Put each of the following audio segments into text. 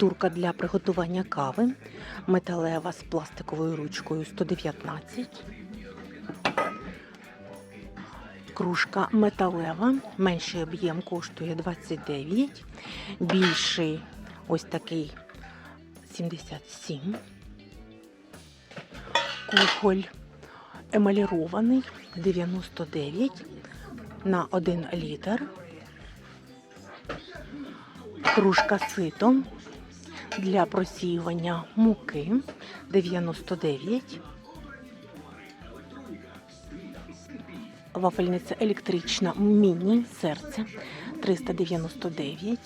Турка для приготування кави. Металева з пластиковою ручкою 119. Кружка металева. Менший об'єм коштує 29. Більший ось такий 77. Кухоль емалірований 99 на 1 літр. Кружка сито для просіювання муки 99. Вафельниця електрична міні серце 399.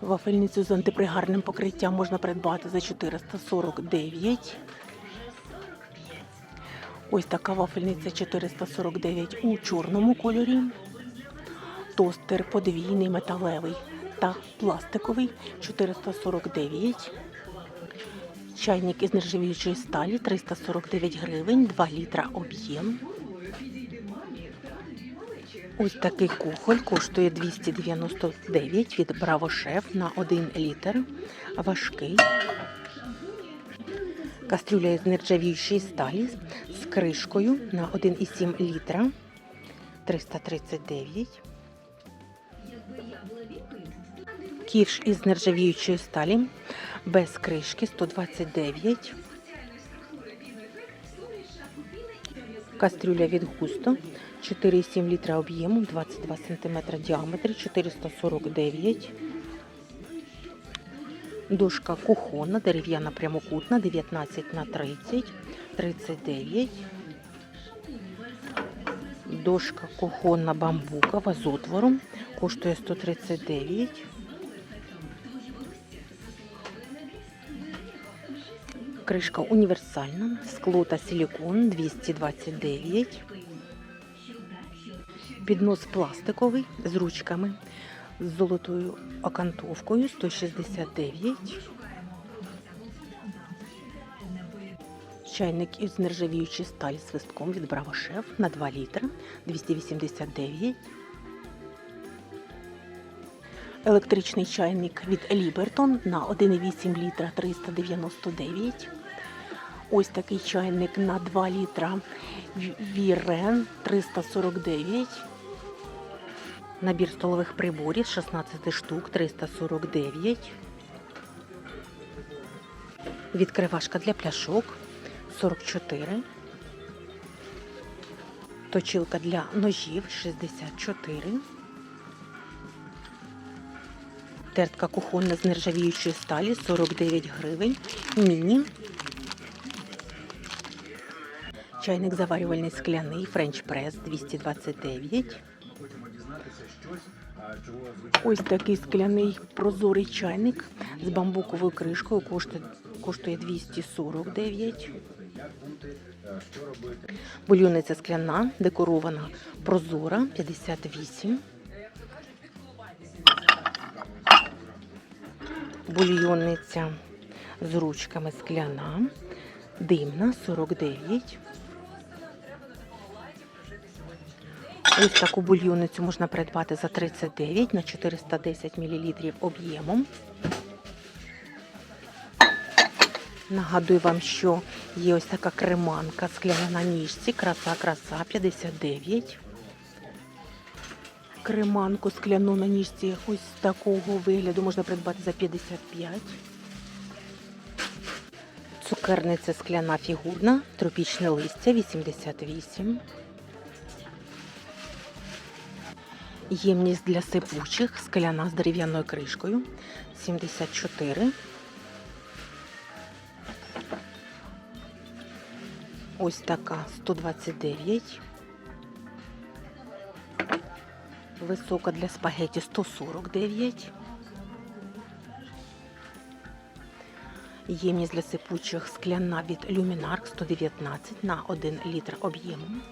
Вафельницю з антипригарним покриттям можна придбати за 449. Ось така вафельниця 449 у чорному кольорі. Тостер подвійний металевий та пластиковий 449. Чайник із нержавіючої сталі 349 гривень, 2 літра об'єм. Ось такий кухоль коштує 299 від Браво Шеф на 1 літр. Важкий. Кастрюля із нержавіючої сталі з кришкою на 1,7 літра 339. Ківш із нержавіючої сталі без кришки 129. Кастрюля від густо 4,7 літра об'єму, 22 см діаметр, 449. Дошка кухонна, дерев'яна прямокутна, 19 на 30, 39. Дошка кухонна бамбукова з отвором, коштує 139. Кришка універсальна, скло та силікон 229. Піднос пластиковий з ручками з золотою окантовкою 169. Чайник із нержавіючої сталі свистком від Браво Шеф на 2 літри 289. Електричний чайник від Лібертон на 1,8 літра 399. Ось такий чайник на 2 літра Вірен 349. Набір столових приборів 16 штук 349. Відкривашка для пляшок 44. Точилка для ножів 64. Тертка кухонна з нержавіючої сталі 49 гривень. Міні. Чайник заварювальний скляний Френч прес 229. Ось такий скляний прозорий чайник з бамбуковою кришкою коштує, коштує 249. Бульйонниця скляна, декорована прозора 58. Бульйонниця з ручками скляна, димна 49. Ось таку бульйонницю можна придбати за 39 на 410 мл об'ємом. Нагадую вам, що є ось така креманка скляна на ніжці, краса, краса 59. Креманку скляну на ніжці ось такого вигляду можна придбати за 55. Цукерниця скляна фігурна, тропічне листя 88. Ємність для сипучих, скляна з дерев'яною кришкою 74. Ось така 129. Висока для спагеті 149. Ємність для сипучих скляна від Люмінарк 119 на 1 літр об'ємом.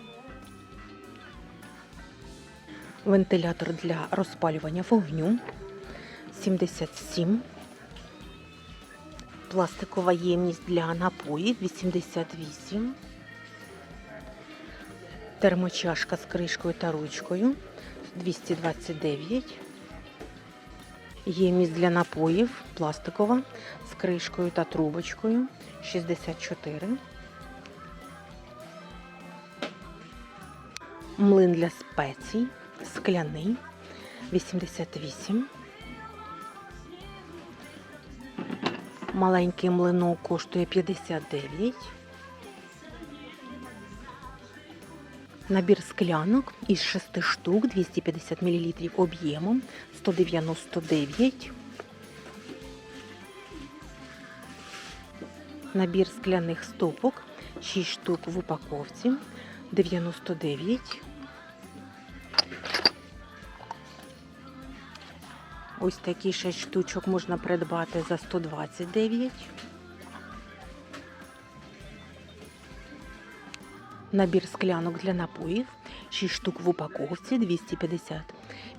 Вентилятор для розпалювання вогню 77. Пластикова ємність для напоїв 88. Термочашка з кришкою та ручкою 229. Ємність для напоїв пластикова з кришкою та трубочкою 64. Млин для спецій скляний 88. Маленький млинок коштує 59. Набір склянок із 6 штук 250 мл об'ємом 199. Набір скляних стопок 6 штук в упаковці 99. Ось такі 6 штучок можна придбати за 129. Набір склянок для напоїв 6 штук в упаковці 250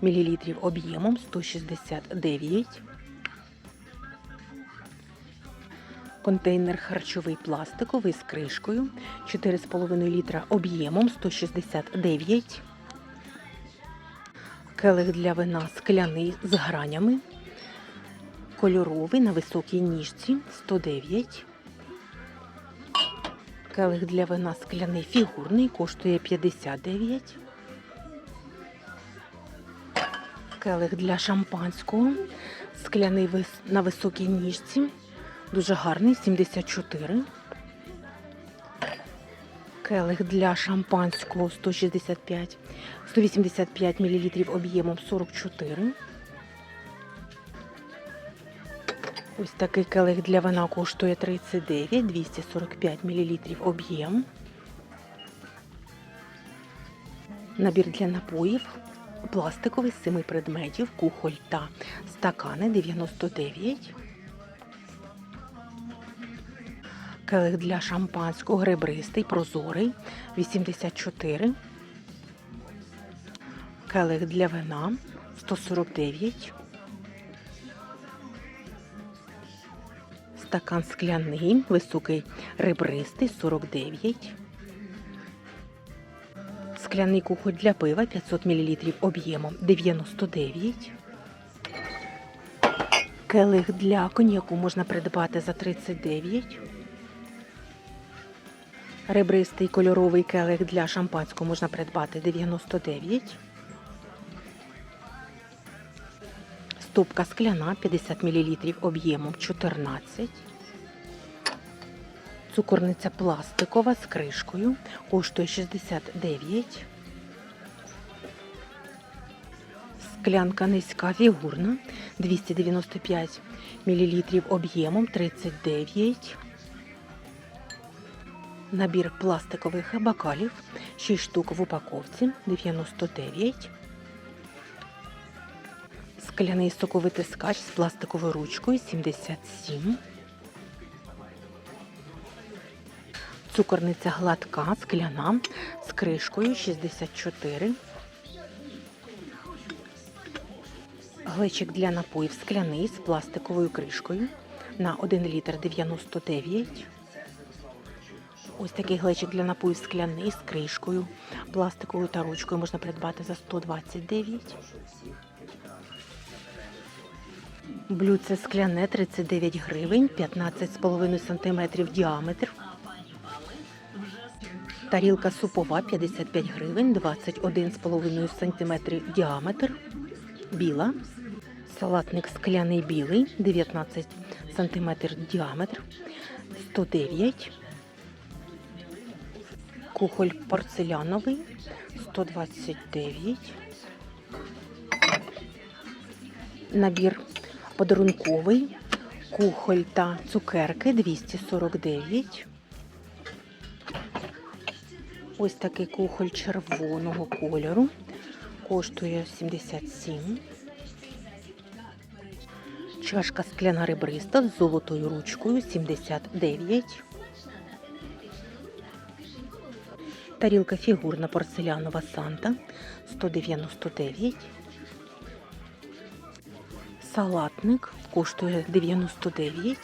мл об'ємом 169. Контейнер харчовий пластиковий з кришкою 4,5 літра об'ємом 169. Келих для вина скляний з гранями. Кольоровий на високій ніжці 109. Келих для вина скляний фігурний коштує 59. Келих для шампанського скляний на високій ніжці. Дуже гарний 74. Келих для шампанського 165, 185 мл об'ємом 44. Ось такий келих для вина коштує 39, 245 мл об'єм. Набір для напоїв пластиковий з 7 предметів, кухоль та стакани 99. Келих для шампанського гребристий, прозорий 84. Келих для вина 149. Стакан скляний, високий ребристий 49. Скляний кухоль для пива 500 мл об'ємом 99. Келих для коньяку можна придбати за 39. Ребристий кольоровий келих для шампанського можна придбати 99. Стопка скляна 50 мл об'ємом 14. Цукорниця пластикова з кришкою коштує 69. Склянка низька фігурна 295 мл об'ємом 39. Набір пластикових бокалів 6 штук в упаковці 99. Скляний соковитискач з пластиковою ручкою 77. Цукорниця гладка, скляна з кришкою 64. Глечик для напоїв скляний з пластиковою кришкою на 1 літр 99. Ось такий глечик для напоїв скляний з кришкою, пластиковою та ручкою можна придбати за 129. Блюдце скляне 39 гривень, 15,5 см діаметр. Тарілка супова 55 гривень, 21,5 см діаметр. Біла. Салатник скляний білий, 19 см діаметр, 109. Кухоль порцеляновий, 129. Набір подарунковий, кухоль та цукерки 249. Ось такий кухоль червоного кольору. Коштує 77. Чашка скляна ребриста з золотою ручкою 79. Тарілка фігурна порцелянова Санта 199. Салатник коштує 99.